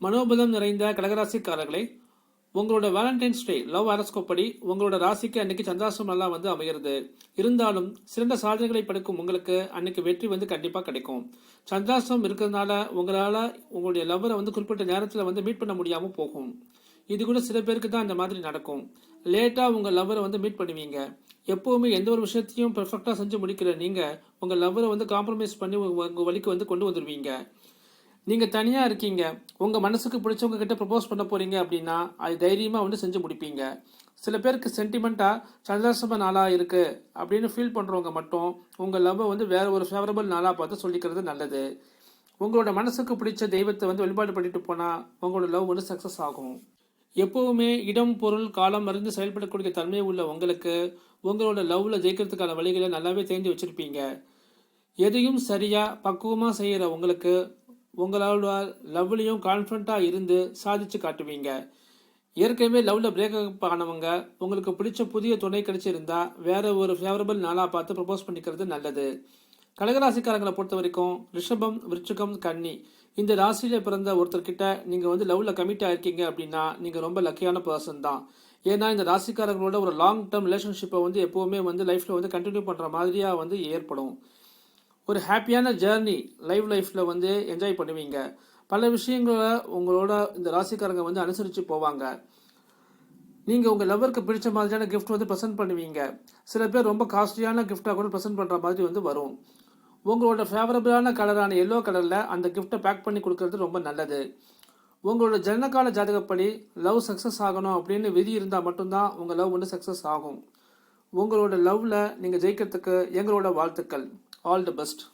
மனோபலம் நிறைந்த கடகராசிக்காரர்களே உங்களோட Valentine's day love அரஸ்கோப் படி உங்களோட ராசிக்கு அன்னைக்கு சந்தாசம் நல்லா வந்து அமைகிறது இருந்தாலும் சிறந்த சாதனைகளை படிக்கும் உங்களுக்கு அன்னைக்கு வெற்றி வந்து கண்டிப்பாக கிடைக்கும். சந்தாசம் இருக்கிறதுனால உங்களால் உங்களுடைய லவ்வரை வந்து குறிப்பிட்ட நேரத்தில் வந்து மீட் பண்ண முடியாமல் போகும். இது கூட சில பேருக்கு தான் இந்த மாதிரி நடக்கும். லேட்டாக உங்கள் லவ்வரை வந்து மீட் பண்ணுவீங்க. எப்போவுமே எந்த ஒரு விஷயத்தையும் பெர்ஃபெக்டாக செஞ்சு முடிக்கிற நீங்கள் உங்கள் லவ்வரை வந்து காம்ப்ரமைஸ் பண்ணி உங்கள் வழிக்கு வந்து கொண்டு வந்துடுவீங்க நீங்கள் தனியாக இருக்கீங்க. உங்கள் மனசுக்கு பிடிச்சவங்க கிட்ட ப்ரப்போஸ் பண்ண போகிறீங்க அப்படின்னா அது தைரியமாக வந்து செஞ்சு முடிப்பீங்க. சில பேருக்கு சென்டிமெண்ட்டாக சந்திராசிரம நாளாக இருக்குது அப்படின்னு ஃபீல் பண்ணுறவங்க மட்டும் உங்கள் லவ்வை வந்து வேறு ஒரு ஃபேவரபிள் நாளாக பார்த்து சொல்லிக்கிறது நல்லது. உங்களோட மனசுக்கு பிடிச்ச தெய்வத்தை வந்து வழிபாடு பண்ணிட்டு போனால் உங்களோட லவ் வந்து சக்ஸஸ் ஆகும். எப்போவுமே இடம் பொருள் காலம் அறிந்து செயல்படக்கூடிய தன்மை உள்ள உங்களுக்கு உங்களோட லவ்வில் ஜெயிக்கிறதுக்கான வழிகளை நல்லாவே தெரிஞ்சு வச்சுருப்பீங்க. எதையும் சரியாக பக்குவமாக செய்கிற உங்களுக்கு உங்களால் லவ்லையும் கான்ஃபிடண்ட்டாக இருந்து சாதிச்சு காட்டுவீங்க. ஏற்கனவே லவ்வில் பிரேக்கப் ஆனவங்க உங்களுக்கு பிடிச்ச புதிய துணை கிடைச்சிருந்தா வேற ஒரு ஃபேவரபிள் நாளாக பார்த்து ப்ரப்போஸ் பண்ணிக்கிறது நல்லது. கடகராசிக்காரங்களை பொறுத்த வரைக்கும் ரிஷபம் விருச்சிகம் கன்னி. இந்த ராசியில் பிறந்த ஒருத்தர்கிட்ட நீங்கள் வந்து லவ்வில் கமிட் ஆயிருக்கீங்க அப்படின்னா நீங்கள் ரொம்ப லக்கியான பர்சன் தான். ஏன்னா இந்த ராசிக்காரங்களோட ஒரு லாங் டேர்ம் ரிலேஷன்ஷிப்பை வந்து எப்போவுமே வந்து லைஃப்பில் வந்து கண்டினியூ பண்ணுற மாதிரியாக வந்து ஏற்படும். ஒரு ஹாப்பியான ஜேர்னி லைவ் லைஃப்பில் வந்து என்ஜாய் பண்ணுவீங்க. பல விஷயங்களை உங்களோட இந்த ராசிக்காரங்க வந்து அனுசரித்து போவாங்க. நீங்கள் உங்கள் லவருக்கு பிடிச்ச மாதிரியான கிஃப்ட் வந்து ப்ரெசென்ட் பண்ணுவீங்க. சில பேர் ரொம்ப காஸ்ட்லியான கிஃப்டாக கூட ப்ரெசென்ட் பண்ணுற மாதிரி வந்து வரும். உங்களோட ஃபேவரபிளான கலரான எல்லோ கலரில் அந்த கிஃப்ட்டை பேக் பண்ணி கொடுக்கறது ரொம்ப நல்லது. உங்களோட ஜனனகால ஜாதகப்படி லவ் சக்ஸஸ் ஆகணும் அப்படின்னு விதி இருந்தால் மட்டும்தான் உங்கள் லவ் வந்து சக்ஸஸ் ஆகும். உங்களோட லவ்வில் நீங்கள் ஜெயிக்கிறதுக்கு எங்களோட வாழ்த்துக்கள். all the best.